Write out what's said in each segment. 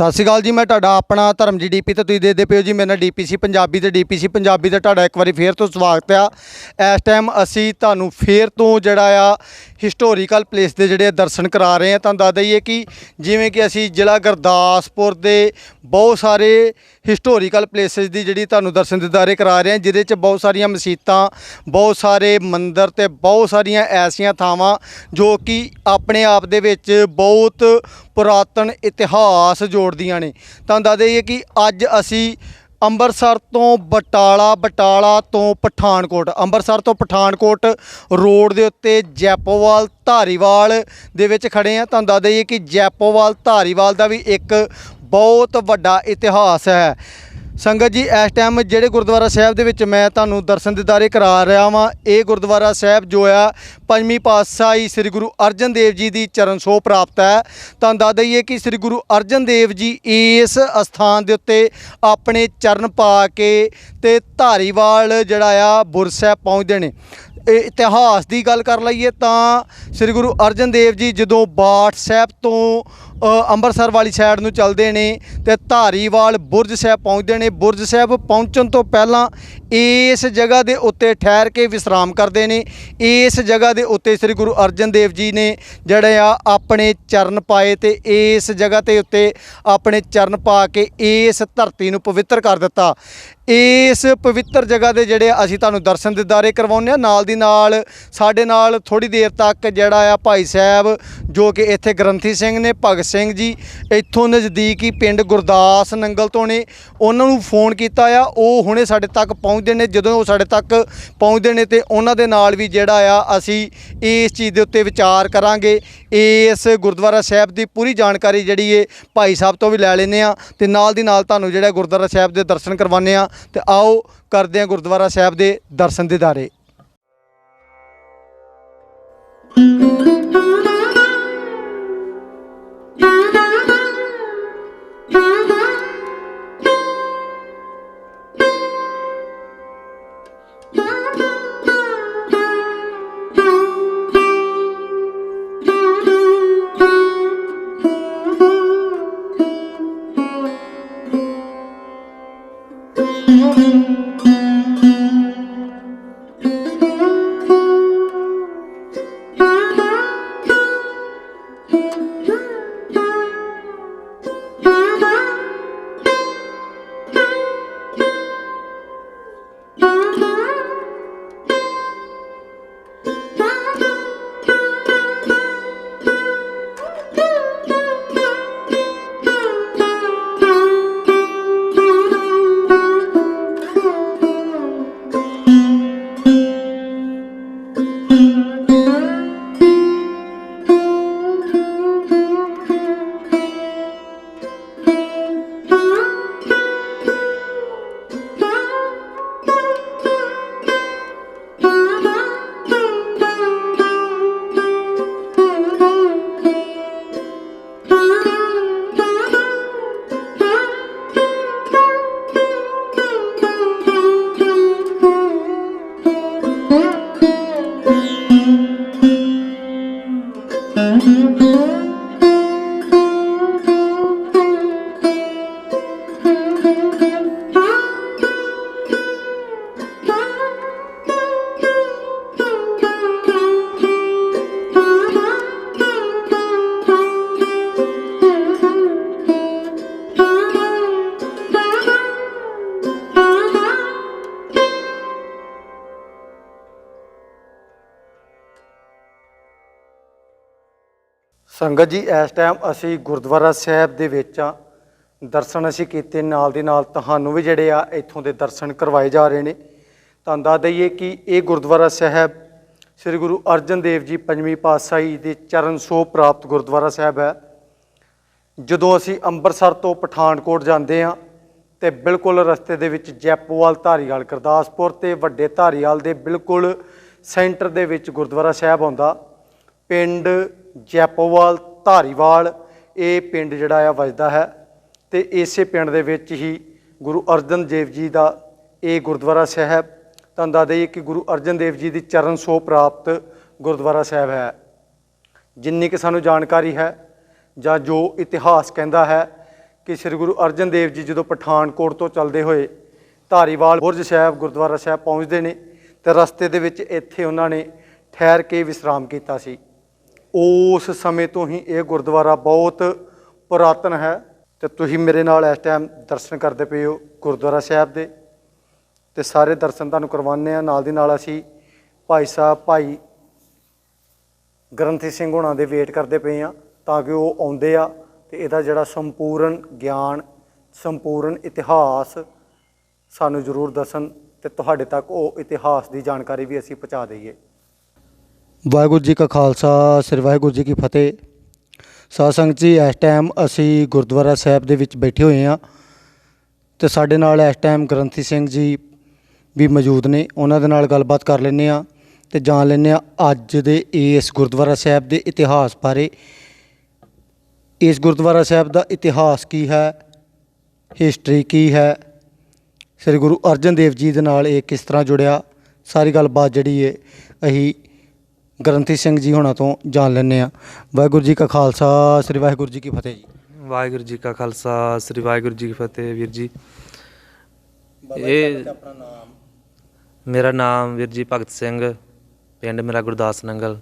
ਸਤਿ ਸ਼੍ਰੀ ਅਕਾਲ ਜੀ, ਮੈਂ ਤੁਹਾਡਾ ਆਪਣਾ ਧਰਮ ਜੀ ਡੀਪੀ ਤੇ ਤੁਸੀਂ ਦੇਖਦੇ ਪਿਓ ਜੀ, ਮੇਰਾ ਡੀਪੀਸੀ ਪੰਜਾਬੀ ਤੇ ਡੀਪੀਸੀ ਪੰਜਾਬੀ ਦਾ ਤੁਹਾਡਾ ਇੱਕ ਵਾਰੀ ਫੇਰ ਤੋਂ ਸਵਾਗਤ ਆ। ਇਸ ਟਾਈਮ ਅਸੀਂ ਤੁਹਾਨੂੰ ਫੇਰ ਤੋਂ ਜਿਹੜਾ ਆ ਹਿਸਟੋਰੀਕਲ ਪਲੇਸ ਦੇ ਜਿਹੜੇ ਦਰਸ਼ਨ ਕਰਾ ਰਹੇ ਹਾਂ ਤੁਹਾਨੂੰ ਦੱਸ ਦਈਏ ਕਿ ਜਿਵੇਂ ਕਿ ਅਸੀਂ ਜ਼ਿਲ੍ਹਾ ਗੁਰਦਾਸਪੁਰ ਦੇ ਬਹੁਤ ਸਾਰੇ ਹਿਸਟੋਰੀਕਲ ਪਲੇਸਿਸ ਦੀ ਜਿਹੜੀ ਤੁਹਾਨੂੰ ਦਰਸ਼ਨ ਦਿਦਾਰੇ ਕਰਾ ਰਹੇ ਹਾਂ ਜਿਹਦੇ 'ਚ ਬਹੁਤ ਸਾਰੀਆਂ ਮਸਜਿਦਾਂ ਬਹੁਤ ਸਾਰੇ ਮੰਦਿਰ ਤੇ ਬਹੁਤ ਸਾਰੀਆਂ ਐਸੀਆਂ ਥਾਵਾਂ ਜੋ ਕਿ ਆਪਣੇ ਆਪ ਦੇ ਵਿੱਚ ਬਹੁਤ ਪੁਰਾਤਨ ਇਤਿਹਾਸ ਜੋੜਦੀਆਂ ਨੇ। ਤੁਹਾਨੂੰ ਦੱਸ ਦਈਏ ਕਿ ਅੱਜ ਅਸੀਂ ਅੰਮ੍ਰਿਤਸਰ ਤੋਂ ਬਟਾਲਾ ਬਟਾਲਾ ਤੋਂ ਪਠਾਨਕੋਟ, ਅੰਮ੍ਰਿਤਸਰ ਤੋਂ ਪਠਾਨਕੋਟ ਰੋਡ ਦੇ ਉੱਤੇ ਜੈਪੋਵਾਲ ਧਾਰੀਵਾਲ ਦੇ ਵਿੱਚ ਖੜੇ ਆ ਤੁਹਾਨੂੰ ਦੱਸ ਦਈਏ ਕਿ ਜੈਪੋਵਾਲ ਧਾਰੀਵਾਲ ਦਾ ਵੀ ਇੱਕ ਬਹੁਤ ਵੱਡਾ ਇਤਿਹਾਸ ਹੈ। ਸੰਗਤ ਜੀ, ਇਸ ਟਾਈਮ ਜਿਹੜੇ ਗੁਰਦੁਆਰਾ ਸਾਹਿਬ ਦੇ ਵਿੱਚ ਮੈਂ ਤੁਹਾਨੂੰ ਦਰਸ਼ਨ ਦਿਦਾਰੇ ਕਰਾ ਰਿਹਾ ਵਾਂ, ਇਹ ਗੁਰਦੁਆਰਾ ਸਾਹਿਬ ਜੋ ਆ, ਪੰਜਵੀਂ ਪਾਤਸ਼ਾਹੀ ਸ੍ਰੀ ਗੁਰੂ ਅਰਜਨ ਦੇਵ ਜੀ ਦੀ ਚਰਨ ਛੋਹ ਪ੍ਰਾਪਤ ਹੈ। ਤੁਹਾਨੂੰ ਦੱਸ ਦਈਏ ਕਿ ਸ੍ਰੀ ਗੁਰੂ ਅਰਜਨ ਦੇਵ ਜੀ ਇਸ ਅਸਥਾਨ ਦੇ ਉੱਤੇ ਆਪਣੇ ਚਰਨ ਪਾ ਕੇ ਤੇ ਧਾਰੀਵਾਲ ਜਿਹੜਾ ਆ ਬੁਰ ਸਾਹਿਬ ਪਹੁੰਚਦੇ ਨੇ। ਇਤਿਹਾਸ ਦੀ ਗੱਲ ਕਰ ਲਈਏ ਤਾਂ ਸ੍ਰੀ ਗੁਰੂ ਅਰਜਨ ਦੇਵ ਜੀ ਜਦੋਂ ਬਾਠ ਸਾਹਿਬ ਤੋਂ ਅੰਮ੍ਰਿਤਸਰ ਵਾਲੀ ਸਾਈਡ ਨੂੰ ਚੱਲਦੇ ਨੇ ਤੇ ਧਾਰੀਵਾਲ ਬੁਰਜ ਸਾਹਿਬ ਪਹੁੰਚਦੇ ਨੇ, ਬੁਰਜ ਸਾਹਿਬ ਪਹੁੰਚਣ ਤੋਂ ਪਹਿਲਾਂ ਇਸ ਜਗ੍ਹਾ ਦੇ ਉੱਤੇ ਠਹਿਰ ਕੇ ਵਿਸਰਾਮ ਕਰਦੇ ਨੇ। ਇਸ ਜਗ੍ਹਾ ਦੇ ਉੱਤੇ ਸ੍ਰੀ ਗੁਰੂ ਅਰਜਨ ਦੇਵ ਜੀ ਨੇ ਜਿਹੜੇ ਆ ਆਪਣੇ ਚਰਨ ਪਾਏ ਤੇ ਇਸ ਜਗ੍ਹਾ ਤੇ ਉੱਤੇ ਆਪਣੇ ਚਰਨ ਪਾ ਕੇ ਇਸ ਧਰਤੀ ਨੂੰ ਪਵਿੱਤਰ ਕਰ ਦਿੱਤਾ। ਇਸ ਪਵਿੱਤਰ ਜਗ੍ਹਾ ਦੇ ਜਿਹੜੇ ਅਸੀਂ ਤੁਹਾਨੂੰ ਦਰਸ਼ਨ ਦਿਦਾਰੇ ਕਰਵਾਉਂਦੇ ਆ ਨਾਲ ਦੀ ਨਾਲ ਸਾਡੇ ਨਾਲ ਥੋੜੀ ਦੇਰ ਤੱਕ ਜਿਹੜਾ ਆ ਭਾਈ ਸਾਹਿਬ ਜੋ ਕਿ ਇੱਥੇ ਗ੍ਰੰਥੀ ਸਿੰਘ ਨੇ, ਭਗਤ ਸਿੰਘ ਜੀ, ਇੱਥੋਂ ਨਜ਼ਦੀਕ ਹੀ ਪਿੰਡ ਗੁਰਦਾਸ ਨੰਗਲ ਤੋਂ ਨੇ, ਉਹਨਾਂ ਨੂੰ ਫੋਨ ਕੀਤਾ ਆ, ਉਹ ਹੁਣੇ ਸਾਡੇ ਤੱਕ ਪਹੁੰਚਦੇ ਨੇ, ਜਦੋਂ ਉਹ ਸਾਡੇ ਤੱਕ ਪਹੁੰਚਦੇ ਨੇ ਤੇ ਉਹਨਾਂ ਦੇ ਨਾਲ ਵੀ ਜਿਹੜਾ ਆ ਅਸੀਂ ਇਸ ਚੀਜ਼ ਦੇ ਉੱਤੇ ਵਿਚਾਰ ਕਰਾਂਗੇ। ਇਸ ਗੁਰਦੁਆਰਾ ਸਾਹਿਬ ਦੀ ਪੂਰੀ ਜਾਣਕਾਰੀ ਜਿਹੜੀ ਏ ਭਾਈ ਸਾਹਿਬ ਤੋਂ ਵੀ ਲੈ ਲੈਨੇ ਆ ਤੇ ਨਾਲ ਦੀ ਨਾਲ ਤੁਹਾਨੂੰ ਜਿਹੜਾ ਗੁਰਦੁਆਰਾ ਸਾਹਿਬ ਦੇ ਦਰਸ਼ਨ ਕਰਵਾਉਂਦੇ ਆ ਤੇ ਆਓ ਕਰਦੇ ਹਾਂ ਗੁਰਦੁਆਰਾ ਸਾਹਿਬ ਦੇ ਦਰਸ਼ਨ ਦਿਦਾਰੇ ਸੰਗਤ ਜੀ, ਇਸ ਟਾਈਮ ਅਸੀਂ ਗੁਰਦੁਆਰਾ ਸਾਹਿਬ ਦੇ ਵਿੱਚ ਆ ਦਰਸ਼ਨ ਅਸੀਂ ਕੀਤੇ, ਨਾਲ ਦੀ ਨਾਲ ਤੁਹਾਨੂੰ ਵੀ ਜਿਹੜੇ ਆ ਇੱਥੋਂ ਦੇ ਦਰਸ਼ਨ ਕਰਵਾਏ ਜਾ ਰਹੇ ਨੇ। ਤੁਹਾਨੂੰ ਦੱਸ ਦਈਏ ਕਿ ਇਹ ਗੁਰਦੁਆਰਾ ਸਾਹਿਬ ਸ੍ਰੀ ਗੁਰੂ ਅਰਜਨ ਦੇਵ ਜੀ ਪੰਜਵੀਂ ਪਾਤਸ਼ਾਹੀ ਦੇ ਚਰਨ ਸੋਹ ਪ੍ਰਾਪਤ ਗੁਰਦੁਆਰਾ ਸਾਹਿਬ ਹੈ। ਜਦੋਂ ਅਸੀਂ ਅੰਮ੍ਰਿਤਸਰ ਤੋਂ ਪਠਾਨਕੋਟ ਜਾਂਦੇ ਆ ਤੇ ਬਿਲਕੁਲ ਰਸਤੇ ਦੇ ਵਿੱਚ ਜੈਪੋਵਾਲ ਧਾਰੀਵਾਲ, ਗੁਰਦਾਸਪੁਰ ਤੇ ਵੱਡੇ ਧਾਰੀਵਾਲ ਦੇ ਬਿਲਕੁਲ ਸੈਂਟਰ ਦੇ ਵਿੱਚ ਗੁਰਦੁਆਰਾ ਸਾਹਿਬ ਆਉਂਦਾ। ਪਿੰਡ ਜੈਪੋਵਾਲ ਧਾਰੀਵਾਲ, ਇਹ ਪਿੰਡ ਜਿਹੜਾ ਆ ਵੱਜਦਾ ਹੈ ਤੇ ਇਸੇ ਪਿੰਡ ਦੇ ਵਿੱਚ ਹੀ ਗੁਰੂ ਅਰਜਨ ਦੇਵ ਜੀ ਦਾ ਇਹ ਗੁਰਦੁਆਰਾ ਸਾਹਿਬ, ਤੁਹਾਨੂੰ ਦੱਸ ਦਈਏ ਕਿ ਗੁਰੂ ਅਰਜਨ ਦੇਵ ਜੀ ਦੀ ਚਰਨ ਛੋਹ ਪ੍ਰਾਪਤ ਗੁਰਦੁਆਰਾ ਸਾਹਿਬ ਹੈ। ਜਿੰਨੀ ਕਿ ਸਾਨੂੰ ਜਾਣਕਾਰੀ ਹੈ ਜਾਂ ਜੋ ਇਤਿਹਾਸ ਕਹਿੰਦਾ ਹੈ ਕਿ ਸ੍ਰੀ ਗੁਰੂ ਅਰਜਨ ਦੇਵ ਜੀ ਜਦੋਂ ਪਠਾਨਕੋਟ ਤੋਂ ਚੱਲਦੇ ਹੋਏ ਧਾਰੀਵਾਲ ਬੁਰਜ ਸਾਹਿਬ ਗੁਰਦੁਆਰਾ ਸਾਹਿਬ ਪਹੁੰਚਦੇ ਨੇ ਤੇ ਰਸਤੇ ਦੇ ਵਿੱਚ ਇੱਥੇ ਉਹਨਾਂ ਨੇ ਠਹਿਰ ਕੇ ਵਿਸਰਾਮ ਕੀਤਾ ਸੀ। ਉਸ ਸਮੇਂ ਤੋਂ ਹੀ ਇਹ ਗੁਰਦੁਆਰਾ ਬਹੁਤ ਪੁਰਾਤਨ ਹੈ ਤੇ ਤੁਸੀਂ ਮੇਰੇ ਨਾਲ ਇਸ ਟਾਈਮ ਦਰਸ਼ਨ ਕਰਦੇ ਪਏ ਹੋ ਗੁਰਦੁਆਰਾ ਸਾਹਿਬ ਦੇ ਤੇ ਸਾਰੇ ਦਰਸ਼ਨ ਤੁਹਾਨੂੰ ਕਰਵਾਉਂਦੇ ਆ ਨਾਲ ਦੀ ਨਾਲ ਅਸੀਂ ਭਾਈ ਸਾਹਿਬ, ਭਾਈ ਗ੍ਰੰਥੀ ਸਿੰਘ ਹੋਣਾ ਦੇ ਵੇਟ ਕਰਦੇ ਪਏ ਆ ਤਾਂ ਕਿ ਉਹ ਆਉਂਦੇ ਆ ਤੇ ਇਹਦਾ ਜਿਹੜਾ ਸੰਪੂਰਨ ਗਿਆਨ, ਸੰਪੂਰਨ ਇਤਿਹਾਸ ਸਾਨੂੰ ਜ਼ਰੂਰ ਦੱਸਣ ਤੇ ਤੁਹਾਡੇ ਤੱਕ ਉਹ ਇਤਿਹਾਸ ਦੀ ਜਾਣਕਾਰੀ ਵੀ ਅਸੀਂ ਪਹੁੰਚਾ ਦਈਏ। ਵਾਹਿਗੁਰੂ ਜੀ ਕਾ ਖਾਲਸਾ, ਸ੍ਰੀ ਵਾਹਿਗੁਰੂ ਜੀ ਕੀ ਫਤਿਹ। ਸਾਧ ਸੰਗਤ ਜੀ, ਇਸ ਟਾਈਮ ਅਸੀਂ ਗੁਰਦੁਆਰਾ ਸਾਹਿਬ ਦੇ ਵਿੱਚ ਬੈਠੇ ਹੋਏ ਆ ਤੇ ਸਾਡੇ ਨਾਲ ਇਸ ਟਾਈਮ ਗ੍ਰੰਥੀ ਸਿੰਘ ਜੀ ਵੀ ਮੌਜੂਦ ਨੇ। ਉਹਨਾਂ ਦੇ ਨਾਲ ਗੱਲਬਾਤ ਕਰ ਲੈਂਦੇ ਆ ਤੇ ਜਾਣ ਲੈਂਦੇ ਆ ਅੱਜ ਦੇ ਇਸ ਗੁਰਦੁਆਰਾ ਸਾਹਿਬ ਦੇ ਇਤਿਹਾਸ ਬਾਰੇ। ਇਸ ਗੁਰਦੁਆਰਾ ਸਾਹਿਬ ਦਾ ਇਤਿਹਾਸ ਕੀ ਹੈ? ਹਿਸਟਰੀ ਕੀ ਹੈ? ਸ੍ਰੀ ਗੁਰੂ ਅਰਜਨ ਦੇਵ ਜੀ ਦੇ ਨਾਲ ਇਹ ਕਿਸ ਤਰ੍ਹਾਂ ਜੁੜਿਆ? ਸਾਰੀ ਗੱਲਬਾਤ ਜਿਹੜੀ ਹੈ, ਅਸੀਂ ਗ੍ਰੰਥੀ ਸਿੰਘ ਜੀ ਹੋਣਾ ਤੋਂ ਜਾਣ ਲੈਂਦੇ ਆ ਵਾਹਿਗੁਰੂ ਜੀ ਕਾ ਖਾਲਸਾ ਸ੍ਰੀ ਵਾਹਿਗੁਰੂ ਜੀ ਕੀ ਫਤਿਹ ਜੀ। ਵਾਹਿਗੁਰੂ ਜੀ ਕਾ ਖਾਲਸਾ ਸ੍ਰੀ ਵਾਹਿਗੁਰੂ ਜੀ ਕੀ ਫਤਿਹ ਵੀਰ ਜੀ। ਇਹ ਆਪਣਾ ਨਾਮ? ਮੇਰਾ ਨਾਮ ਵੀਰ ਜੀ ਭਗਤ ਸਿੰਘ ਪਿੰਡ ਮੇਰਾ ਗੁਰਦਾਸ ਨੰਗਲ।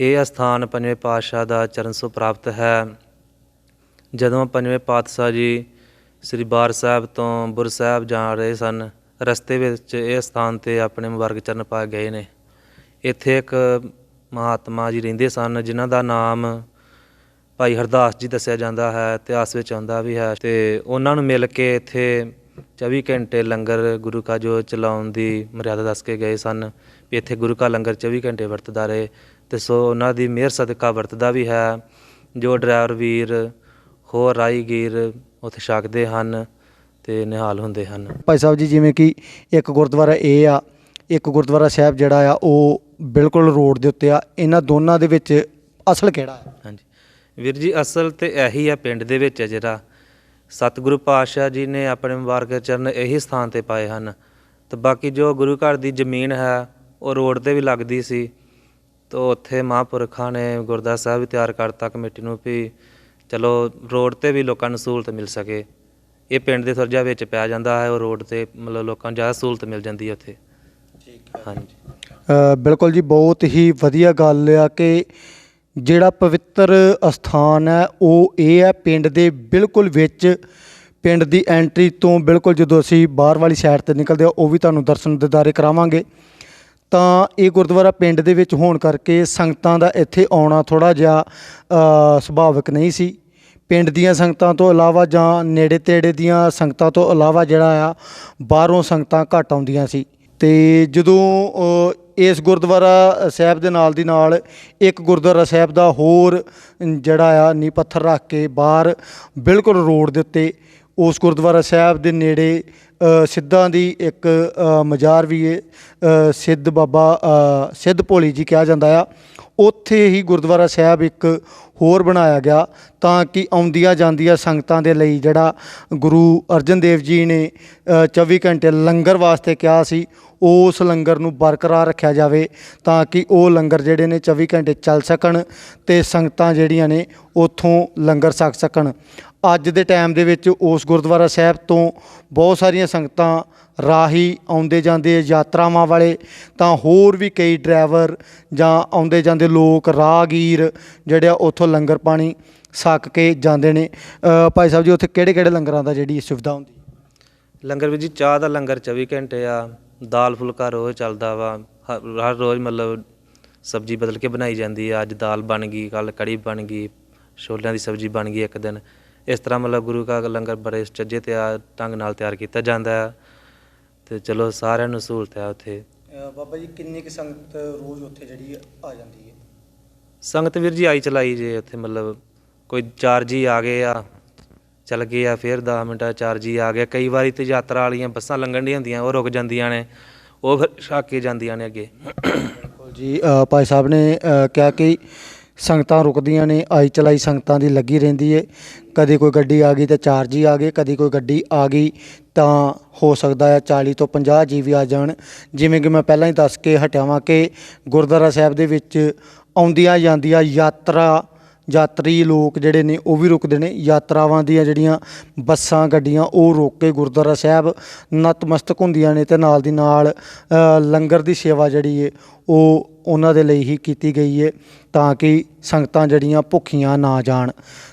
ਇਹ ਅਸਥਾਨ ਪੰਜਵੇਂ ਪਾਤਸ਼ਾਹ ਦਾ ਚਰਨ ਸੋ ਪ੍ਰਾਪਤ ਹੈ। ਜਦੋਂ ਪੰਜਵੇਂ ਪਾਤਸ਼ਾਹ ਜੀ ਸ੍ਰੀ ਬਾਰ ਸਾਹਿਬ ਤੋਂ ਬੁਰ ਸਾਹਿਬ ਜਾ ਰਹੇ ਸਨ ਰਸਤੇ ਵਿੱਚ ਇਹ ਸਥਾਨ ਤੇ ਆਪਣੇ ਮੁਬਾਰਕ ਚਰਨ ਪਾ ਗਏ ਨੇ। ਇੱਥੇ ਇੱਕ ਮਹਾਤਮਾ ਜੀ ਰਹਿੰਦੇ ਸਨ, ਜਿਨ੍ਹਾਂ ਦਾ ਨਾਮ ਭਾਈ ਹਰਦਾਸ ਜੀ ਦੱਸਿਆ ਜਾਂਦਾ ਹੈ, ਇਤਿਹਾਸ ਵਿੱਚ ਆਉਂਦਾ ਵੀ ਹੈ ਤੇ ਉਹਨਾਂ ਨੂੰ ਮਿਲ ਕੇ ਇੱਥੇ 24 ਘੰਟੇ ਲੰਗਰ ਗੁਰੂ ਕਾ ਜੋ ਚਲਾਉਣ ਦੀ ਮਰਿਆਦਾ ਦੱਸ ਕੇ ਗਏ ਸਨ ਵੀ ਇੱਥੇ ਗੁਰੂ ਕਾ ਲੰਗਰ 24 ਘੰਟੇ ਵਰਤਦਾ ਰਹੇ ਤੇ ਸੋ ਉਹਨਾਂ ਦੀ ਮਿਹਰ ਸਦਕਾ ਵਰਤਦਾ ਵੀ ਹੈ। ਜੋ ਡਰਾਈਵਰ ਵੀਰ ਹੋਰ ਰਾਈਗੀਰ ਉੱਥੇ ਛਕਦੇ ਹਨ ਤੇ ਨਿਹਾਲ ਹੁੰਦੇ ਹਨ। ਭਾਈ ਸਾਹਿਬ ਜੀ, ਜਿਵੇਂ ਕਿ ਇੱਕ ਗੁਰਦੁਆਰਾ ਇਹ ਆ ਇੱਕ ਗੁਰਦੁਆਰਾ ਸਾਹਿਬ ਜਿਹੜਾ ਆ, ਉਹ ਬਿਲਕੁਲ ਰੋਡ ਦੇ ਉੱਤੇ ਆ। ਇਹਨਾਂ ਦੋਨਾਂ ਦੇ ਵਿੱਚ ਅਸਲ ਕਿਹੜਾ ਹੈ ਹਾਂਜੀ। ਵੀਰ ਜੀ, ਅਸਲ ਤੇ ਇਹੀ ਆ ਪਿੰਡ ਦੇ ਵਿੱਚ ਹੈ ਜਿਹੜਾ ਸਤਿਗੁਰੂ ਪਾਤਸ਼ਾਹ ਜੀ ਨੇ ਆਪਣੇ ਮੁਬਾਰਕ ਚਰਨ ਇਹੀ ਸਥਾਨ ਤੇ ਪਾਏ ਹਨ। ਤੇ ਬਾਕੀ ਜੋ ਗੁਰੂ ਘਰ ਦੀ ਜ਼ਮੀਨ ਹੈ, ਉਹ ਰੋਡ ਤੇ ਵੀ ਲੱਗਦੀ ਸੀ। ਤੋ ਉੱਥੇ ਮਹਾਂਪੁਰਖਾਂ ਨੇ ਗੁਰਦੁਆਰਾ ਸਾਹਿਬ ਵੀ ਤਿਆਰ ਕਰਤਾ ਕਮੇਟੀ ਨੂੰ ਵੀ ਚਲੋ ਰੋਡ ਤੇ ਵੀ ਲੋਕਾਂ ਨੂੰ ਸਹੂਲਤ ਮਿਲ ਸਕੇ। ਇਹ ਪਿੰਡ ਦੇ ਥੋੜ੍ਹਾ ਵਿੱਚ ਪੈ ਜਾਂਦਾ ਹੈ, ਉਹ ਰੋਡ ਤੇ ਮਤਲਬ ਲੋਕਾਂ ਨੂੰ ਜ਼ਿਆਦਾ ਸਹੂਲਤ ਮਿਲ ਜਾਂਦੀ ਹੈ ਉੱਥੇ। ਹਾਂਜੀ। ਬਿਲਕੁਲ ਜੀ, ਬਹੁਤ ਹੀ ਵਧੀਆ ਗੱਲ ਆ ਕਿ ਜਿਹੜਾ ਪਵਿੱਤਰ ਅਸਥਾਨ ਹੈ, ਉਹ ਇਹ ਹੈ ਪਿੰਡ ਦੇ ਬਿਲਕੁਲ ਵਿੱਚ, ਪਿੰਡ ਦੀ ਐਂਟਰੀ ਤੋਂ ਬਿਲਕੁਲ ਜਦੋਂ ਅਸੀਂ ਬਾਹਰ ਵਾਲੀ ਸਾਈਡ ਤੇ ਨਿਕਲਦੇ ਆ, ਉਹ ਵੀ ਤੁਹਾਨੂੰ ਦਰਸ਼ਨ ਦਿਦਾਰੇ ਕਰਾਵਾਂਗੇ। ਤਾਂ ਇਹ ਗੁਰਦੁਆਰਾ ਪਿੰਡ ਦੇ ਵਿੱਚ ਹੋਣ ਕਰਕੇ ਸੰਗਤਾਂ ਦਾ ਇੱਥੇ ਆਉਣਾ ਥੋੜਾ ਜਿਹਾ ਸੁਭਾਵਿਕ ਨਹੀਂ ਸੀ। ਪਿੰਡ ਦੀਆਂ ਸੰਗਤਾਂ ਤੋਂ ਇਲਾਵਾ ਜਾਂ ਨੇੜੇ ਤੇੜੇ ਦੀਆਂ ਸੰਗਤਾਂ ਤੋਂ ਇਲਾਵਾ ਜਿਹੜਾ ਆ, ਬਾਹਰੋਂ ਸੰਗਤਾਂ ਘੱਟ ਆਉਂਦੀਆਂ ਸੀ। ਤੇ ਜਦੋਂ ਇਸ ਗੁਰਦੁਆਰਾ ਸਾਹਿਬ ਦੇ ਨਾਲ ਦੀ ਨਾਲ ਇੱਕ ਗੁਰਦੁਆਰਾ ਸਾਹਿਬ ਦਾ ਹੋਰ ਜਿਹੜਾ ਆ ਨੀ ਪੱਥਰ ਰੱਖ ਕੇ ਬਾਹਰ ਬਿਲਕੁਲ ਰੋਡ ਦੇ ਉੱਤੇ ਉਸ ਗੁਰਦੁਆਰਾ ਸਾਹਿਬ ਦੇ ਨੇੜੇ ਸਿੱਧਾਂ ਦੀ ਇੱਕ ਮਜ਼ਾਰ ਵੀ ਹੈ ਸਿੱਧ ਬਾਬਾ ਸਿੱਧ ਭੋਲੀ ਜੀ ਕਿਹਾ ਜਾਂਦਾ ਆ। ਉੱਥੇ ਹੀ ਗੁਰਦੁਆਰਾ ਸਾਹਿਬ ਇੱਕ ਹੋਰ ਬਣਾਇਆ ਗਿਆ ਤਾਂ ਕਿ ਆਉਂਦੀਆਂ ਜਾਂਦੀਆਂ ਸੰਗਤਾਂ ਦੇ ਲਈ ਜਿਹੜਾ ਗੁਰੂ ਅਰਜਨ ਦੇਵ ਜੀ ਨੇ ਅ, 24 ਘੰਟੇ ਲੰਗਰ ਵਾਸਤੇ ਕਿਹਾ ਸੀ ਉਸ ਲੰਗਰ ਨੂੰ ਬਰਕਰਾਰ ਰੱਖਿਆ ਜਾਵੇ ਤਾਂ ਕਿ ਉਹ ਲੰਗਰ ਜਿਹੜੇ ਨੇ 24 ਘੰਟੇ ਚੱਲ ਸਕਣ ਤੇ ਸੰਗਤਾਂ ਜਿਹੜੀਆਂ ਨੇ ਉੱਥੋਂ ਲੰਗਰ ਛਕ ਸਕਣ। ਅੱਜ ਦੇ ਟਾਈਮ ਦੇ ਵਿੱਚ ਉਸ ਗੁਰਦੁਆਰਾ ਸਾਹਿਬ ਤੋਂ ਬਹੁਤ ਸਾਰੀਆਂ ਸੰਗਤਾਂ ਰਾਹੀ ਆਉਂਦੇ ਜਾਂਦੇ ਯਾਤਰਾਵਾਂ ਵਾਲੇ, ਤਾਂ ਹੋਰ ਵੀ ਕਈ ਡਰਾਈਵਰ ਜਾਂ ਆਉਂਦੇ ਜਾਂਦੇ ਲੋਕ ਰਾਹਗੀਰ ਜਿਹੜੇ ਆ ਉੱਥੋਂ ਲੰਗਰ ਪਾਣੀ ਛਕ ਕੇ ਜਾਂਦੇ ਨੇ। ਭਾਈ ਸਾਹਿਬ ਜੀ, ਉੱਥੇ ਕਿਹੜੇ ਕਿਹੜੇ ਲੰਗਰਾਂ ਦਾ ਜਿਹੜੀ ਸੁਵਿਧਾ ਹੁੰਦੀ? ਲੰਗਰ ਵੀ ਜੀ, ਚਾਹ ਦਾ ਲੰਗਰ 24 ਘੰਟੇ ਆ, ਦਾਲ ਫੁਲਕਾ ਰੋਜ਼ ਚੱਲਦਾ ਵਾ, ਹ- ਹਰ ਰੋਜ਼ ਮਤਲਬ ਸਬਜ਼ੀ ਬਦਲ ਕੇ ਬਣਾਈ ਜਾਂਦੀ ਆ, ਅੱਜ ਦਾਲ ਬਣ ਗਈ ਕੱਲ ਕੜੀ ਬਣ ਗਈ, ਛੋਲਿਆਂ ਦੀ ਸਬਜ਼ੀ ਬਣ ਗਈ ਇੱਕ ਦਿਨ। ਇਸ ਤਰ੍ਹਾਂ ਮਤਲਬ ਗੁਰੂ ਕਾ ਲੰਗਰ ਬੜੇ ਚੱਜੇ ਤੇ ਆ ਢੰਗ ਨਾਲ ਤਿਆਰ ਕੀਤਾ ਜਾਂਦਾ ਆ ਤੇ ਚਲੋ ਸਾਰਿਆਂ ਨੂੰ ਸਹੂਲਤ ਆ ਉੱਥੇ। ਬਾਬਾ ਜੀ ਕਿੰਨੀ ਕੁ ਸੰਗਤ ਰੋਜ਼ ਉੱਥੇ ਜਿਹੜੀ ਆ ਜਾਂਦੀ ਹੈ? ਸੰਗਤ ਵੀਰ ਜੀ ਆਈ ਚਲਾਈ ਜੇ ਉੱਥੇ ਮਤਲਬ ਕੋਈ ਚਾਰ ਜੀ ਆ ਗਏ ਆ ਚੱਲ ਗਏ ਆ ਫਿਰ 10 ਮਿੰਟਾਂ ਚਾਰ ਜੀ ਆ ਗਏ। ਕਈ ਵਾਰੀ ਤੇ ਯਾਤਰਾ ਵਾਲੀਆਂ ਬੱਸਾਂ ਲੰਘਣ ਦੀਆਂ ਹੁੰਦੀਆਂ ਉਹ ਰੁਕ ਜਾਂਦੀਆਂ ਨੇ ਉਹ ਫਿਰ ਛੱਕ ਕੇ ਜਾਂਦੀਆਂ ਨੇ ਅੱਗੇ। ਬਿਲਕੁਲ ਜੀ ਭਾਈ ਸਾਹਿਬ ਨੇ ਕਿਹਾ ਕਿ ਸੰਗਤਾਂ ਰੁਕਦੀਆਂ ਨੇ, ਆਈ ਚਲਾਈ ਸੰਗਤਾਂ ਦੀ ਲੱਗੀ ਰਹਿੰਦੀ ਏ। ਕਦੇ ਕੋਈ ਗੱਡੀ ਆ ਗਈ ਤਾਂ ਚਾਰ ਜੀ ਆ ਗਏ, ਕਦੇ ਕੋਈ ਗੱਡੀ ਆ ਗਈ ਤਾਂ ਹੋ ਸਕਦਾ ਹੈ 40 ਤੋਂ 50 ਜੀ ਵੀ ਆ ਜਾਣ। ਜਿਵੇਂ ਕਿ ਮੈਂ ਪਹਿਲਾਂ ਹੀ ਦੱਸ ਕੇ ਹਟਿਆਵਾਂ ਕਿ ਗੁਰਦੁਆਰਾ ਸਾਹਿਬ ਦੇ ਵਿੱਚ ਆਉਂਦੀਆਂ ਜਾਂਦੀਆਂ ਯਾਤਰਾ, ਯਾਤਰੀ ਲੋਕ ਜਿਹੜੇ ਨੇ ਉਹ ਵੀ ਰੁਕਦੇ ਨੇ। ਯਾਤਰਾਵਾਂ ਦੀਆਂ ਜਿਹੜੀਆਂ ਬੱਸਾਂ, ਗੱਡੀਆਂ, ਉਹ ਰੋਕ ਕੇ ਗੁਰਦੁਆਰਾ ਸਾਹਿਬ ਨਤਮਸਤਕ ਹੁੰਦੀਆਂ ਨੇ ਤੇ ਨਾਲ ਦੀ ਨਾਲ ਲੰਗਰ ਦੀ ਸੇਵਾ ਜਿਹੜੀ ਏ ਉਹ ਉਹਨਾਂ ਦੇ ਲਈ ਹੀ ਕੀਤੀ ਗਈ ਹੈ ਤਾਂ ਕਿ ਸੰਗਤਾਂ ਜਿਹੜੀਆਂ ਭੁੱਖੀਆਂ ਨਾ ਜਾਣ।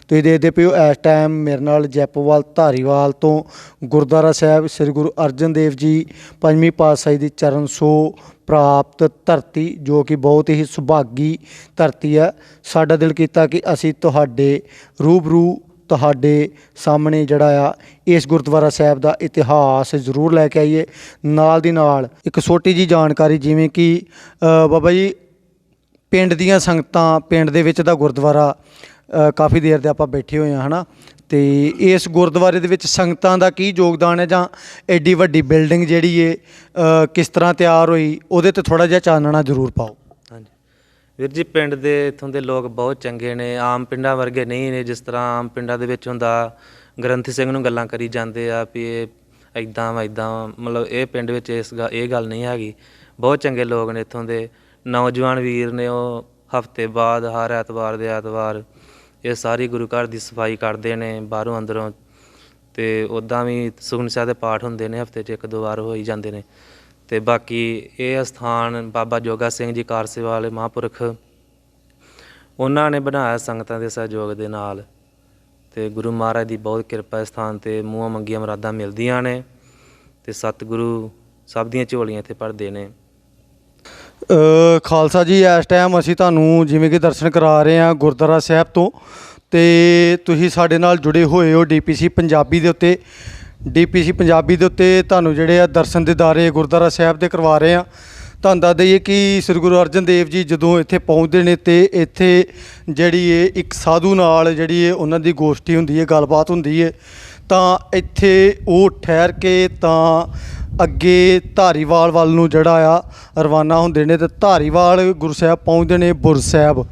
ਤੁਸੀਂ ਦੇਖਦੇ ਪਿਓ ਇਸ ਟਾਈਮ ਮੇਰੇ ਨਾਲ ਜੈਪਵਾਲ ਧਾਰੀਵਾਲ ਤੋਂ ਗੁਰਦੁਆਰਾ ਸਾਹਿਬ ਸ੍ਰੀ ਗੁਰੂ ਅਰਜਨ ਦੇਵ ਜੀ ਪੰਜਵੀਂ ਪਾਤਸ਼ਾਹੀ ਦੀ ਚਰਨ ਛੋਹ ਪ੍ਰਾਪਤ ਧਰਤੀ, ਜੋ ਕਿ ਬਹੁਤ ਹੀ ਸੁਭਾਗੀ ਧਰਤੀ ਹੈ। ਸਾਡਾ ਦਿਲ ਕੀਤਾ ਕਿ ਅਸੀਂ ਤੁਹਾਡੇ ਰੂਬਰੂ ਤੁਹਾਡੇ ਸਾਹਮਣੇ ਜਿਹੜਾ ਆ, ਇਸ ਗੁਰਦੁਆਰਾ ਸਾਹਿਬ ਦਾ ਇਤਿਹਾਸ ਜ਼ਰੂਰ ਲੈ ਕੇ ਆਈਏ। ਨਾਲ ਦੀ ਨਾਲ ਇੱਕ ਛੋਟੀ ਜੀ ਜਾਣਕਾਰੀ, ਜਿਵੇਂ ਕਿ ਬਾਬਾ ਜੀ, ਪਿੰਡ ਦੀਆਂ ਸੰਗਤਾਂ, ਪਿੰਡ ਦੇ ਵਿੱਚ ਦਾ ਗੁਰਦੁਆਰਾ ਕਾਫੀ ਦੇਰ ਦੇ ਆਪਾਂ ਬੈਠੇ ਹੋਏ ਆ ਹਨਾ? ਤੇ ਇਸ ਗੁਰਦੁਆਰੇ ਦੇ ਵਿੱਚ ਸੰਗਤਾਂ ਦਾ ਕੀ ਯੋਗਦਾਨ ਹੈ? ਜਾਂ ਐਡੀ ਵੱਡੀ ਬਿਲਡਿੰਗ ਜਿਹੜੀ ਏ ਕਿਸ ਤਰ੍ਹਾਂ ਤਿਆਰ ਹੋਈ? ਉਹਦੇ ਤੇ ਥੋੜਾ ਜਿਹਾ ਚਾਨਣਾ ਜ਼ਰੂਰ ਪਾਓ। ਵੀਰ ਜੀ, ਪਿੰਡ ਦੇ ਇਥੋਂ ਦੇ ਲੋਕ ਬਹੁਤ ਚੰਗੇ ਨੇ, ਆਮ ਪਿੰਡਾਂ ਵਰਗੇ ਨਹੀਂ ਨੇ, ਜਿਸ ਤਰ੍ਹਾਂ ਆਮ ਪਿੰਡਾਂ ਦੇ ਵਿੱਚ ਹੁੰਦਾ ਗ੍ਰੰਥੀ ਸਿੰਘ ਨੂੰ ਗੱਲਾਂ ਕਰੀ ਜਾਂਦੇ ਆ ਵੀ ਇਹ ਐਦਾਂ ਵਾ ਐਦਾਂ ਵਾ। ਮਤਲਬ ਇਹ ਪਿੰਡ ਵਿੱਚ ਇਸ ਗਾ- ਇਹ ਗੱਲ ਨਹੀਂ ਹੈਗੀ ਬਹੁਤ ਚੰਗੇ ਲੋਕ ਨੇ ਇਥੋਂ ਦੇ ਨੌਜਵਾਨ ਵੀਰ ਨੇ ਉਹ ਹਫ਼ਤੇ ਬਾਅਦ, ਹਰ ਐਤਵਾਰ ਦੇ ਐਤਵਾਰ ਇਹ ਸਾਰੀ ਗੁਰੂ ਘਰ ਦੀ ਸਫ਼ਾਈ ਕਰਦੇ ਨੇ, ਬਾਹਰੋਂ ਅੰਦਰੋਂ ਤੇ ਉਦਾਂ ਵੀ ਸੁਖਮਨੀ ਸਾਹਿਬ ਦੇ ਪਾਠ ਹੁੰਦੇ ਨੇ, ਹਫ਼ਤੇ 'ਚ ਇੱਕ ਦੋ ਵਾਰ ਹੋਈ ਜਾਂਦੇ ਨੇ ਤੇ ਬਾਕੀ ਇਹ ਅਸਥਾਨ ਬਾਬਾ ਜੋਗਾ ਸਿੰਘ ਜੀ ਕਾਰ ਸੇਵਾ ਵਾਲੇ ਮਹਾਂਪੁਰਖ। ਉਹਨਾਂ ਨੇ ਬਣਾਇਆ ਸੰਗਤਾਂ ਦੇ ਸਹਿਯੋਗ ਦੇ ਨਾਲ ਤੇ ਗੁਰੂ ਮਹਾਰਾਜ ਦੀ ਬਹੁਤ ਕਿਰਪਾ ਸਥਾਨ ਤੇ ਮੂੰਹਾਂ ਮੰਗੀਆਂ ਮੁਰਾਦਾਂ ਮਿਲਦੀਆਂ ਨੇ ਤੇ ਸਤਿਗੁਰੂ ਸਭ ਦੀਆਂ ਝੋਲੀਆਂ ਇੱਥੇ ਭਰਦੇ ਨੇ। ਖਾਲਸਾ ਜੀ, ਇਸ ਟਾਈਮ ਅਸੀਂ ਤੁਹਾਨੂੰ ਜਿਵੇਂ ਕਿ ਦਰਸ਼ਨ ਕਰਾ ਰਹੇ ਹਾਂ ਗੁਰਦੁਆਰਾ ਸਾਹਿਬ ਤੋਂ ਤੇ ਤੁਸੀਂ ਸਾਡੇ ਨਾਲ ਜੁੜੇ ਹੋਏ ਹੋ ਡੀਪੀਸੀ ਪੰਜਾਬੀ ਦੇ ਉੱਤੇ। ਡੀਪੀਸੀ ਪੰਜਾਬੀ ਦੇ ਉੱਤੇ ਤੁਹਾਨੂੰ ਜਿਹੜੇ ਆ ਦਰਸ਼ਨ ਦਿਦਾਰੇ ਗੁਰਦੁਆਰਾ ਸਾਹਿਬ ਦੇ ਕਰਵਾ ਰਹੇ ਆ ਤੁਹਾਨੂੰ ਦੱਸ ਦਈਏ ਕਿ ਸ੍ਰੀ ਗੁਰੂ ਅਰਜਨ ਦੇਵ ਜੀ ਜਦੋਂ ਇੱਥੇ ਪਹੁੰਚਦੇ ਨੇ ਤੇ ਇੱਥੇ ਜਿਹੜੀ ਇਹ ਇੱਕ ਸਾਧੂ ਨਾਲ ਜਿਹੜੀ ਇਹ ਉਹਨਾਂ ਦੀ ਗੋਸ਼ਟੀ ਹੁੰਦੀ ਹੈ, ਗੱਲਬਾਤ ਹੁੰਦੀ ਹੈ, ਤਾਂ ਇੱਥੇ ਉਹ ਠਹਿਰ ਕੇ ਤਾਂ ਅੱਗੇ ਧਾਰੀਵਾਲ ਵੱਲ ਨੂੰ ਜਿਹੜਾ ਆ ਰਵਾਨਾ ਹੁੰਦੇ ਨੇ ਤੇ ਧਾਰੀਵਾਲ ਗੁਰੂ ਸਾਹਿਬ ਪਹੁੰਚਦੇ ਨੇ ਬੁਰ ਸਾਹਿਬ।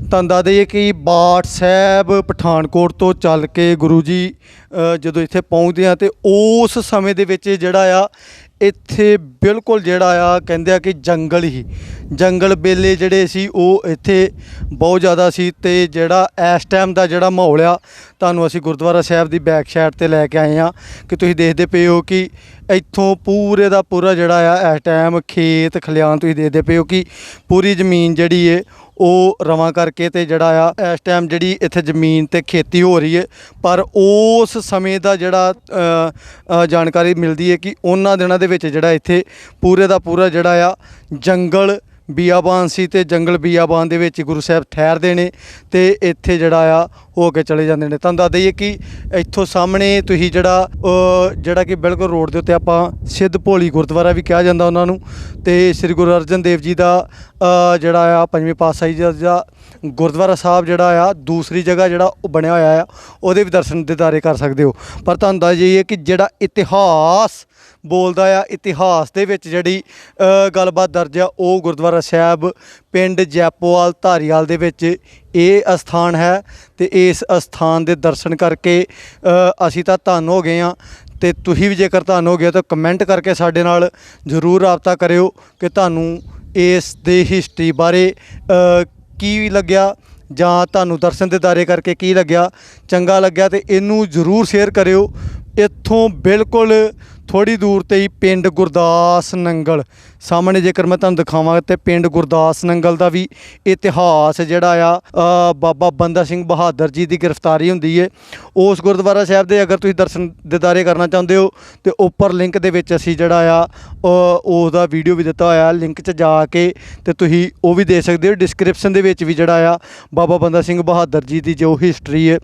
ਤੁਹਾਨੂੰ ਦੱਸ ਦਈਏ ਕਿ ਬਾਠ ਸਾਹਿਬ, ਪਠਾਨਕੋਟ ਤੋਂ ਚੱਲ ਕੇ ਗੁਰੂ ਜੀ ਜਦੋਂ ਇੱਥੇ ਪਹੁੰਚਦੇ ਆ ਤੇ ਉਸ ਸਮੇਂ ਦੇ ਵਿੱਚ ਜਿਹੜਾ ਆ, ਇੱਥੇ ਬਿਲਕੁਲ ਜਿਹੜਾ ਆ, ਕਹਿੰਦੇ ਆ ਕਿ ਜੰਗਲ ਹੀ। ਜੰਗਲ ਬੇਲੇ ਜਿਹੜੇ ਸੀ, ਉਹ ਇੱਥੇ ਬਹੁਤ ਜ਼ਿਆਦਾ ਸੀ ਤੇ ਜਿਹੜਾ ਇਸ ਟਾਈਮ ਦਾ ਜਿਹੜਾ ਮਾਹੌਲ ਆ, ਤੁਹਾਨੂੰ ਅਸੀਂ ਗੁਰਦੁਆਰਾ ਸਾਹਿਬ ਦੀ ਬੈਕ ਸਾਈਡ ਤੇ ਲੈ ਕੇ ਆਏ ਆ ਕਿ ਤੁਸੀਂ ਦੇਖਦੇ ਪਏ ਹੋ ਕਿ ਇੱਥੋਂ ਪੂਰੇ ਦਾ ਪੂਰਾ ਜਿਹੜਾ ਆ, ਇਸ ਟਾਈਮ ਖੇਤ ਖਲਿਆਣ ਤੁਸੀਂ ਦੇਖਦੇ ਪਏ ਹੋ ਕਿ ਪੂਰੀ ਜ਼ਮੀਨ ਜਿਹੜੀ ਏ ਉਹ ਰਵਾਂ ਕਰਕੇ ਤੇ ਜਿਹੜਾ ਆ, ਇਸ ਟਾਈਮ ਜਿਹੜੀ ਇੱਥੇ ਜ਼ਮੀਨ ਤੇ ਖੇਤੀ ਹੋ ਰਹੀ ਹੈ, ਪਰ ਉਸ ਸਮੇਂ ਦਾ ਜਿਹੜਾ ਜਾਣਕਾਰੀ ਮਿਲਦੀ ਹੈ ਕਿ ਉਹਨਾਂ ਦਿਨਾਂ ਦੇ ਵਿੱਚ ਜਿਹੜਾ ਇੱਥੇ ਪੂਰੇ ਦਾ ਪੂਰਾ ਜਿਹੜਾ ਆ, ਜੰਗਲ ਬੀਆਬਾਨ ਸੀ ਤੇ ਜੰਗਲ ਬੀਆਬਾਨ ਦੇ ਵਿੱਚ ਗੁਰੂ ਸਾਹਿਬ ਠਹਿਰਦੇ ਨੇ ਤੇ ਇੱਥੇ ਜਿਹੜਾ ਆ ਹੋ ਕੇ ਚਲੇ ਜਾਂਦੇ ਨੇ। ਤੁਹਾਨੂੰ ਦੱਸ ਦਈਏ ਕਿ ਇੱਥੋਂ ਸਾਹਮਣੇ ਤੁਸੀਂ ਜਿਹੜਾ ਜਿਹੜਾ ਕਿ ਬਿਲਕੁਲ ਰੋਡ ਦੇ ਉੱਤੇ ਆਪਾਂ ਸਿੱਧ ਭੋਲੀ ਗੁਰਦੁਆਰਾ ਵੀ ਕਿਹਾ ਜਾਂਦਾ ਉਹਨਾਂ ਨੂੰ ਤੇ ਸ੍ਰੀ ਗੁਰੂ ਅਰਜਨ ਦੇਵ ਜੀ ਦਾ ਜਿਹੜਾ ਆ, ਪੰਜਵੇਂ ਪਾਤਸ਼ਾਹੀ ਜੀ ਦਾ ਗੁਰਦੁਆਰਾ ਸਾਹਿਬ ਜਿਹੜਾ ਆ, ਦੂਸਰੀ ਜਗ੍ਹਾ ਜਿਹੜਾ ਉਹ ਬਣਿਆ ਹੋਇਆ ਆ, ਉਹਦੇ ਵੀ ਦਰਸ਼ਨ ਦਿਦਾਰੇ ਕਰ ਸਕਦੇ ਹੋ। ਪਰ ਤੁਹਾਨੂੰ ਦੱਸ ਜਾਈਏ ਕਿ ਜਿਹੜਾ ਇਤਿਹਾਸ ਬੋਲਦਾ ਆ। ਇਤਿਹਾਸ ਦੇ ਵਿੱਚ ਜਿਹੜੀ ਗੱਲਬਾਤ ਦਰਜ ਆ, ਉਹ ਗੁਰਦੁਆਰਾ ਸਾਹਿਬ ਪਿੰਡ ਜੈਪੋਵਾਲ ਧਾਰੀਵਾਲ ਦੇ ਵਿੱਚ ਇਹ ਅਸਥਾਨ ਹੈ ਤੇ ਇਸ ਅਸਥਾਨ ਦੇ ਦਰਸ਼ਨ ਕਰਕੇ ਅਸੀਂ ਤਾਂ ਧੰਨ ਹੋ ਗਏ ਆ। ਤੇ ਤੁਸੀਂ ਵੀ ਜੇਕਰ ਧੰਨ ਹੋ ਗਏ ਤਾਂ ਕਮੈਂਟ ਕਰਕੇ ਸਾਡੇ ਨਾਲ ਜ਼ਰੂਰ ਰਾਬਤਾ ਕਰਿਓ ਕਿ ਤੁਹਾਨੂੰ ਇਸ ਦੇ ਹਿਸਟਰੀ ਬਾਰੇ ਕੀ ਲੱਗਿਆ ਜਾਂ ਤੁਹਾਨੂੰ ਦਰਸ਼ਨ ਦੇ ਦਿਦਾਰੇ ਕਰਕੇ ਕੀ ਲੱਗਿਆ। ਚੰਗਾ ਲੱਗਿਆ ਤੇ ਇਹਨੂੰ ਜ਼ਰੂਰ ਸ਼ੇਅਰ ਕਰਿਓ। ਇੱਥੋਂ ਬਿਲਕੁਲ ਥੋੜੀ ਦੂਰ ਤੇ ਹੀ ਪਿੰਡ ਗੁਰਦਾਸ ਨੰਗਲ। ਸਾਹਮਣੇ ਜੇਕਰ ਮੈਂ ਤੁਹਾਨੂੰ ਦਿਖਾਵਾਂ ਤੇ ਪਿੰਡ ਗੁਰਦਾਸ ਨੰਗਲ ਦਾ ਵੀ ਇਤਿਹਾਸ ਜਿਹੜਾ ਆ ਬਾਬਾ ਬੰਦਾ ਸਿੰਘ ਬਹਾਦਰ ਜੀ ਦੀ ਗ੍ਰਿਫਤਾਰੀ ਹੁੰਦੀ ਹੈ ਉਸ ਗੁਰਦੁਆਰਾ ਸਾਹਿਬ ਦੇ ਅਗਰ ਤੁਸੀਂ ਦਰਸ਼ਨ ਦਿਦਾਰੇ ਕਰਨਾ ਚਾਹੁੰਦੇ ਹੋ ਤੇ ਉੱਪਰ ਲਿੰਕ ਦੇ ਵਿੱਚ ਅਸੀਂ ਜਿਹੜਾ ਆ ਅ, ਉਹਦਾ ਵੀਡੀਓ ਵੀ ਦਿੱਤਾ ਹੋਇਆ ਲਿੰਕ 'ਚ ਜਾ ਕੇ ਤੇ ਤੁਸੀਂ ਉਹ ਵੀ ਦੇ ਸਕਦੇ ਹੋ। ਡਿਸਕ੍ਰਿਪਸ਼ਨ ਦੇ ਵਿੱਚ ਵੀ ਜਿਹੜਾ ਆ ਬਾਬਾ ਬੰਦਾ ਸਿੰਘ ਬਹਾਦਰ ਜੀ ਦੀ ਜੋ ਹਿਸਟਰੀ ਹੈ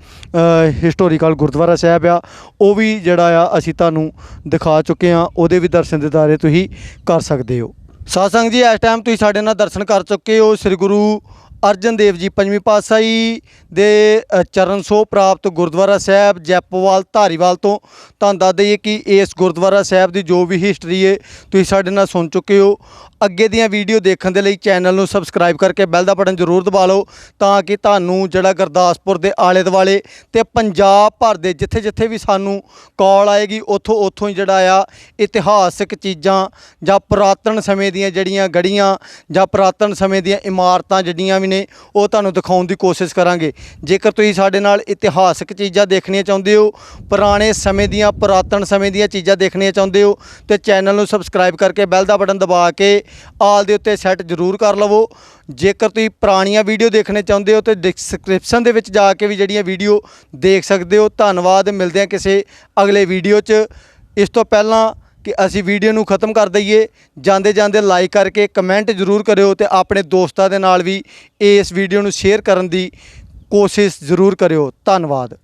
ਹਿਸਟੋਰੀਕਲ ਗੁਰਦੁਆਰਾ ਸਾਹਿਬ ਆ ਉਹ ਵੀ ਜਿਹੜਾ ਆ ਅਸੀਂ ਤੁਹਾਨੂੰ ਦਿਖਾ ਚੁੱਕੇ ਆ ਉਹਦੇ ਵੀ ਦਰਸ਼ਨ ਦਿਦਾਰੇ ਤੁਸੀਂ ਕਰ ਸਕਦੇ ਹੋ। ਸਾਧ ਸੰਗਤ ਜੀ, ਇਸ ਟਾਈਮ ਤੁਸੀਂ ਸਾਡੇ ਨਾਲ ਦਰਸ਼ਨ ਕਰ ਚੁੱਕੇ ਹੋ, ਸ੍ਰੀ ਗੁਰੂ ਅਰਜਨ ਦੇਵ ਜੀ, ਪੰਜਵੀਂ ਪਾਤਸ਼ਾਹੀ ਦੇ ਚਰਨ ਛੋਹ ਪ੍ਰਾਪਤ ਗੁਰਦੁਆਰਾ ਸਾਹਿਬ ਜੈਪੋਵਾਲ ਧਾਰੀਵਾਲ ਤੋਂ। ਤੁਹਾਨੂੰ ਦੱਸ ਦਈਏ ਕਿ ਇਸ ਗੁਰਦੁਆਰਾ ਸਾਹਿਬ ਦੀ ਜੋ ਵੀ ਹਿਸਟਰੀ ਹੈ ਤੁਸੀਂ ਸਾਡੇ ਨਾਲ ਸੁਣ ਚੁੱਕੇ ਹੋ। ਅੱਗੇ ਦੀਆਂ ਵੀਡੀਓ ਦੇਖਣ ਦੇ ਲਈ ਚੈਨਲ ਨੂੰ ਸਬਸਕ੍ਰਾਈਬ ਕਰਕੇ ਬੈਲ ਦਾ ਬਟਨ ਜ਼ਰੂਰ ਦਬਾ ਲਓ, ਤਾਂ ਕਿ ਤੁਹਾਨੂੰ ਜਿਹੜਾ ਗੁਰਦਾਸਪੁਰ ਦੇ ਆਲੇ ਦੁਆਲੇ ਤੇ ਪੰਜਾਬ ਭਰ ਦੇ ਜਿੱਥੇ ਜਿੱਥੇ ਵੀ ਸਾਨੂੰ ਕਾਲ ਆਏਗੀ, ਉੱਥੋਂ ਉੱਥੋਂ ਹੀ ਜਿਹੜਾ ਆ, ਇਤਿਹਾਸਕ ਚੀਜ਼ਾਂ ਜਾਂ ਪੁਰਾਤਨ ਸਮੇਂ ਦੀਆਂ ਜਿਹੜੀਆਂ ਗੜੀਆਂ ਜਾਂ ਪੁਰਾਤਨ ਸਮੇਂ ਦੀਆਂ ਇਮਾਰਤਾਂ ਜਿਹੜੀਆਂ ਵੀ ਨੇ, ਉਹ ਤੁਹਾਨੂੰ ਦਿਖਾਉਣ ਦੀ ਕੋਸ਼ਿਸ਼ ਕਰਾਂਗੇ। ਜੇਕਰ ਤੁਸੀਂ ਸਾਡੇ ਨਾਲ ਇਤਿਹਾਸਕ ਚੀਜ਼ਾਂ ਦੇਖਣੀਆਂ ਚਾਹੁੰਦੇ ਹੋ, ਪੁਰਾਣੇ ਸਮੇਂ ਦੀਆਂ, ਪੁਰਾਤਨ ਸਮੇਂ ਦੀਆਂ ਚੀਜ਼ਾਂ ਦੇਖਣੀਆਂ ਚਾਹੁੰਦੇ ਹੋ, ਤੇ ਚੈਨਲ ਨੂੰ ਸਬਸਕ੍ਰਾਈਬ ਕਰਕੇ ਬੈਲ ਦਾ ਬਟਨ ਦਬਾ ਕੇ ਆਲ ਦੇ ਉੱਤੇ ਸੈੱਟ ਜ਼ਰੂਰ ਕਰ ਲਵੋ। ਜੇਕਰ ਤੁਸੀਂ ਪੁਰਾਣੀਆਂ ਵੀਡੀਓ ਦੇਖਣੇ ਚਾਹੁੰਦੇ ਹੋ, ਤੇ ਡਿਸਕ੍ਰਿਪਸ਼ਨ ਦੇ ਵਿੱਚ ਜਾ ਕੇ ਵੀ ਜਿਹੜੀਆਂ ਵੀਡੀਓ ਦੇਖ ਸਕਦੇ ਹੋ। ਧੰਨਵਾਦ, ਮਿਲਦੇ ਹਾਂ ਕਿਸੇ ਅਗਲੇ ਵੀਡੀਓ 'ਚ। ਇਸ ਤੋਂ ਪਹਿਲਾਂ ਕਿ ਅਸੀਂ ਵੀਡੀਓ ਨੂੰ ਖਤਮ ਕਰ ਦਈਏ। ਜਾਂਦੇ ਜਾਂਦੇ ਲਾਈਕ ਕਰਕੇ ਕਮੈਂਟ ਜ਼ਰੂਰ ਕਰਿਓ ਤੇ ਆਪਣੇ ਦੋਸਤਾਂ ਦੇ ਨਾਲ ਵੀ ਇਸ ਵੀਡੀਓ ਨੂੰ ਸ਼ੇਅਰ ਕਰਨ ਦੀ ਕੋਸ਼ਿਸ਼ ਜ਼ਰੂਰ ਕਰਿਓ। ਧੰਨਵਾਦ।